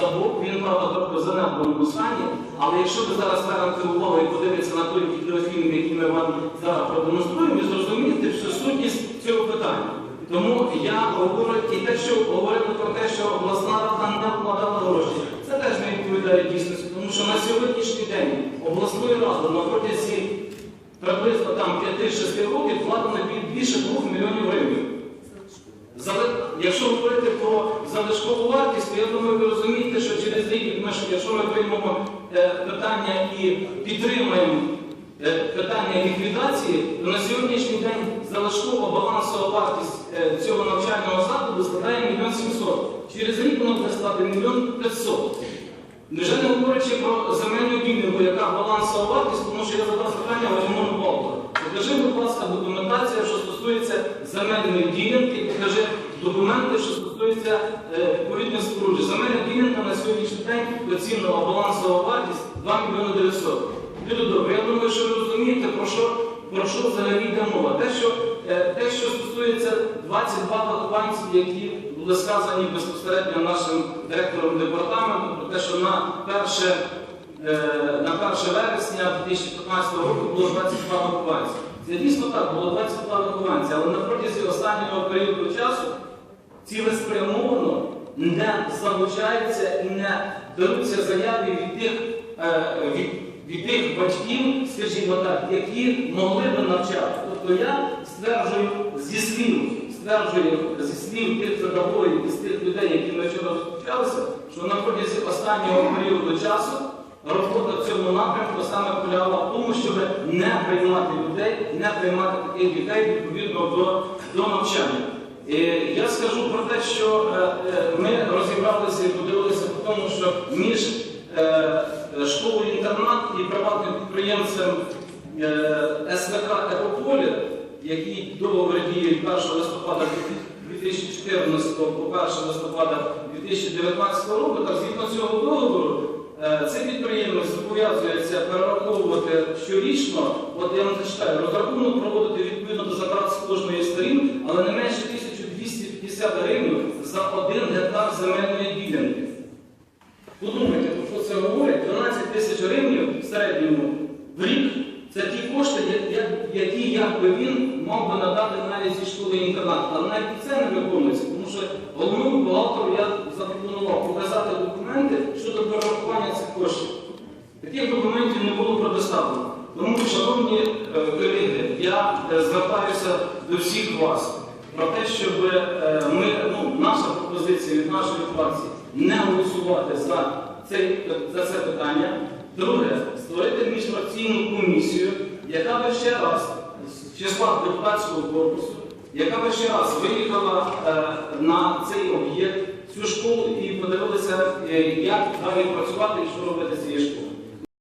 ставок, він, правда, трохи в занедбаному стані, але якщо ви зараз звернете увагу і подивитися на той відеофільм, який ми вам зараз продемонструємо, ви зрозумієте всю сутність цього питання. Тому я говорю і те, що говорили про те, що обласна рада не вкладала гроші, це теж не відповідає дійсності, тому що на сьогоднішній день обласною радою на протязі приблизно там 5-6 років вкладено бі- більше 2 мільйонів гривень. Якщо говорити про залишкову вартість, то я думаю, ви розумієте, що через рік, ми якщо ми приймемо е, питання і підтримаємо е, питання ліквідації, то на сьогоднішній день залишкова балансова вартість е, цього навчального закладу складає 1 мільйон 700. Через рік воно буде 1 мільйон 500. Вже не говорячи про земельну ділянку, яка балансова вартість, тому що я задав питання Вадимону Павлу. Покажи, будь ласка, документація, що стосується земельної ділянки, документи, що стосуються е, відповідних споруджень. Земельна ділянка на сьогоднішній день оцінила балансова вартість 2 мільйони 900. Люди добре, я думаю, що ви розумієте, про що, про що взагалі йде мова. Те, що, е, те, що стосується 22 вакансій, які були сказані безпосередньо нашим директором департаменту, про те, що на перше, е, на 1 вересня 2015 року було 22 вакансії. Це дійсно так, було 22 вакансії, але на протязі останнього періоду часу цілеспрямовано не залучаються і не беруться заяви від тих, е, від, від тих батьків, скажімо так, які могли би навчати. Тобто я стверджую зі слів, стверджую зі слів тих педагогів і з тих людей, які ми вчора зустрічалися, що на протязі останнього періоду часу робота в цьому напрямку саме полягала в тому, щоб не приймати людей, не приймати таких дітей відповідно до, до навчання. Я скажу про те, що е, е, ми розібралися і подивилися по тому, що між е, школою-інтернат і приватним підприємцем СВК Екополі, який договор діє від 1 листопада 2014 по 1 листопада 2019 року, так згідно цього договору, цей підприємець зобов'язується перераховувати щорічно, от я вам зачитаю, розрахунок проводити відповідно до затрат з кожної з сторін, але не менше 1250 гривень за один гектар земельної ділянки. Подумайте, про що це говорить? 12 тисяч гривень в середньому в рік це ті кошти, які якби він мав би надати навіть зі школи інтернат. Але навіть це не виконується, тому що головному бухгалтеру я запропонував показати документи щодо перерахування цих коштів. Таких документів не було предоставлено. Тому, шановні е, колеги, я е, звертаюся до всіх вас про те, щоб е, ми, ну, наша пропозиція від нашої фракції не голосувати за, це, за це питання. Друге, створити міжфракційну комісію, яка би ще раз з числа депутатського корпусу, яка би ще раз виїхала е, на цей об'єкт, цю школу і подивилася, е, як далі працювати і що робити з цією школою.